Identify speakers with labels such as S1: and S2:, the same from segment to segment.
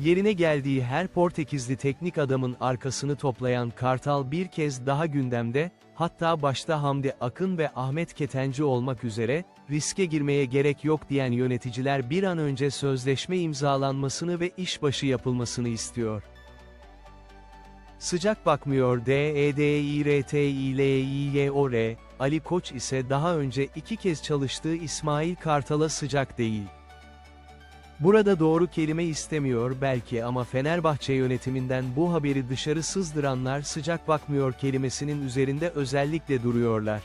S1: Yerine geldiği her Portekizli teknik adamın arkasını toplayan Kartal bir kez daha gündemde, hatta başta Hamdi Akın ve Ahmet Ketenci olmak üzere, riske girmeye gerek yok diyen yöneticiler bir an önce sözleşme imzalanmasını ve işbaşı yapılmasını istiyor. Sıcak bakmıyor D-E-D-İ-R-T-İ-L-İ-Y-O-R, Ali Koç ise daha önce iki kez çalıştığı İsmail Kartal'a sıcak değil. Burada doğru kelime istemiyor belki ama Fenerbahçe yönetiminden bu haberi dışarı sızdıranlar sıcak bakmıyor kelimesinin üzerinde özellikle duruyorlar.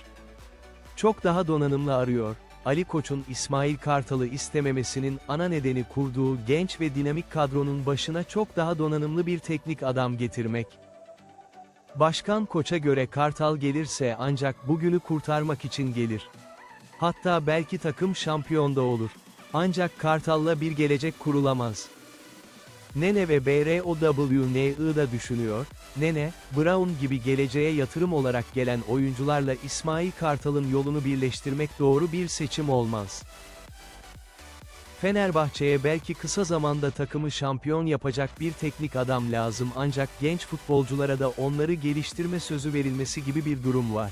S1: Çok daha donanımlı arıyor. Ali Koç'un İsmail Kartal'ı istememesinin ana nedeni kurduğu genç ve dinamik kadronun başına çok daha donanımlı bir teknik adam getirmek. Başkan Koç'a göre Kartal gelirse ancak bugünü kurtarmak için gelir. Hatta belki takım şampiyon da olur. Ancak Kartal'la bir gelecek kurulamaz. Nene ve BROWN'i da düşünüyor, Nene, Brown gibi geleceğe yatırım olarak gelen oyuncularla İsmail Kartal'ın yolunu birleştirmek doğru bir seçim olmaz. Fenerbahçe'ye belki kısa zamanda takımı şampiyon yapacak bir teknik adam lazım ancak genç futbolculara da onları geliştirme sözü verilmesi gibi bir durum var.